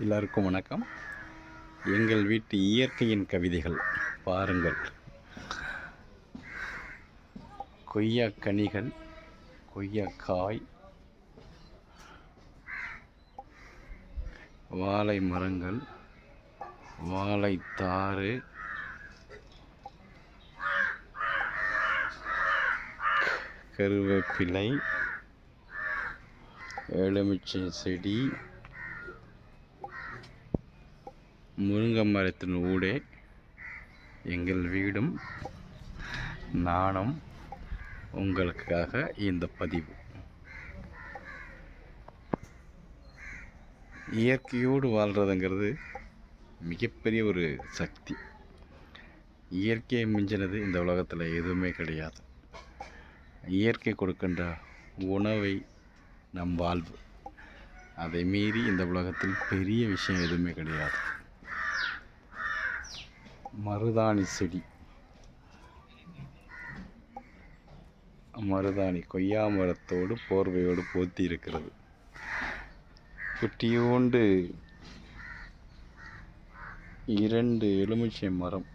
எல்லாருக்கும் வணக்கம். எங்கள் வீட்டு இயற்கையின் கவிதைகள் பாருங்கள். கொய்யா கனிகள் கொய்யாக்காய் வாழை மரங்கள் வாழைத்தாறு கருவேப்பிலை எலுமிச்சை செடி முருங்கை மரத்தின் ஊடே எங்கள் வீடும் நானும் உங்களுக்காக இந்த பதிவு. இயற்கையோடு வாழ்கிறதுங்கிறது மிகப்பெரிய ஒரு சக்தி. இயற்கையை மிஞ்சினது இந்த உலகத்தில் எதுவுமே கிடையாது. இயற்கை கொடுக்கின்ற உணவை நம் வாழ்வு. அதை மீறி இந்த உலகத்தில் பெரிய விஷயம் எதுவுமே கிடையாது. மருதாணி செடி. மருதாணி கொய்யா மரத்தோடு போர்வையோடு போத்தி இருக்கிறது குட்டியோண்டு இரண்டு எலுமிச்சை மரம்.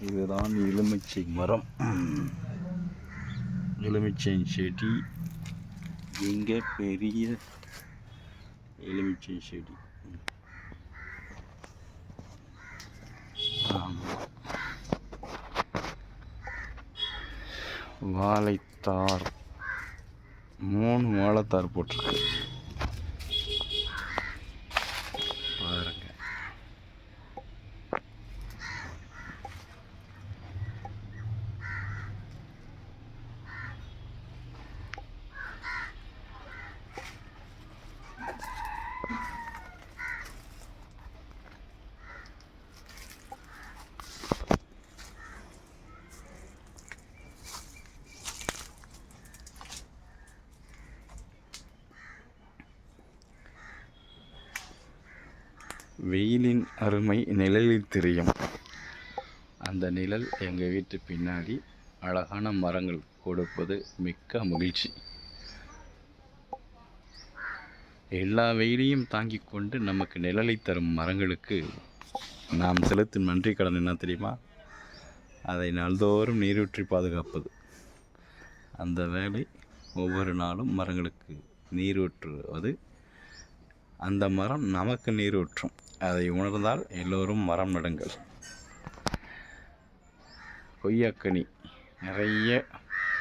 இதுதான் எலுமிச்சை மரம். எலுமிச்சை செடி. இங்கே பெரிய எலுமிச்சை செடி. வாழைத்தார். மூணு வாழைத்தார் போட்டிருக்கு. வெயிலின் அருமை நிழலில் தெரியும். அந்த நிழல் எங்கள் வீட்டு பின்னாடி அழகான மரங்கள் கொடுப்பது மிக்க மகிழ்ச்சி. எல்லா வெயிலையும் தாங்கிக் கொண்டு நமக்கு நிழலை தரும் மரங்களுக்கு நாம் செலுத்தும் நன்றி கடன் என்ன தெரியுமா? அதை நாள்தோறும் நீரூற்றி பாதுகாப்பது. அந்த வேலை ஒவ்வொரு நாளும் மரங்களுக்கு நீரூற்றுவது. அந்த மரம் நமக்கு நீரூற்றும். அதை உணர்ந்தால் எல்லோரும் மரம் நடுங்கள். கொய்யாக்கனி. நிறைய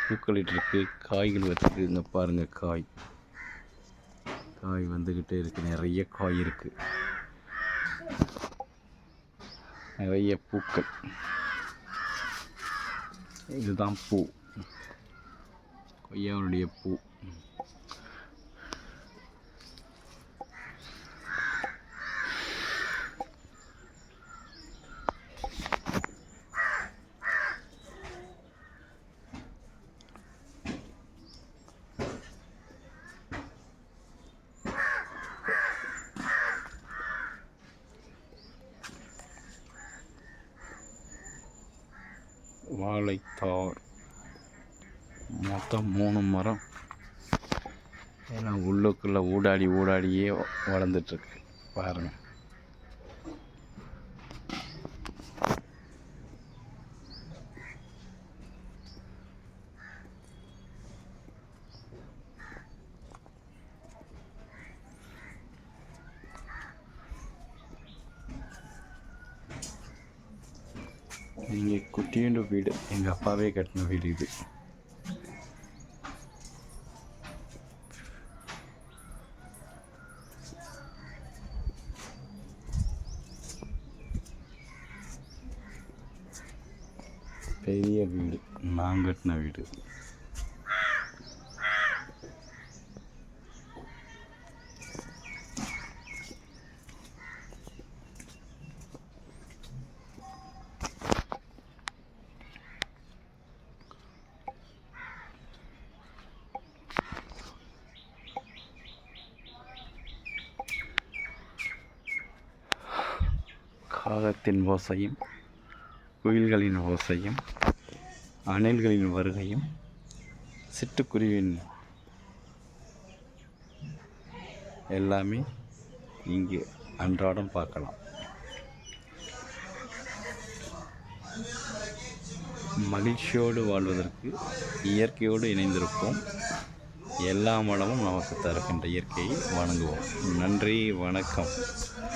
பூக்களிட்டிருக்கு. காய்கள் வச்சுருக்கு. இங்கே பாருங்கள் காய். காய் வந்துக்கிட்டே இருக்குது நிறைய காய் இருக்குது நிறைய பூக்கள். இதுதான் பூ. கொய்யாவுடைய பூ. வாழைத்தார். மொத்தம் மூணு மரம். ஏன்னா உள்ளுக்குள்ளே ஊடாடி ஊடாடியே வளர்ந்துட்டுருக்கு பாருங்கள் இங்கே குட்டியுண்டு வீடு எங்கள் அப்பாவே கட்டின வீடு இது பெரிய வீடு நான் கட்டின வீடு காகத்தின் ஓசையும் குயில்களின் ஓசையும் அணில்களின் வருகையும் சிட்டுக்குருவின் எல்லாமே இங்கே அன்றாடம் பார்க்கலாம். மகிழ்ச்சியோடு வாழ்வதற்கு இயற்கையோடு இணைந்திருப்போம். எல்லா மடமும் நமக்கு தருகின்ற இயற்கையை வணங்குவோம். நன்றி வணக்கம்.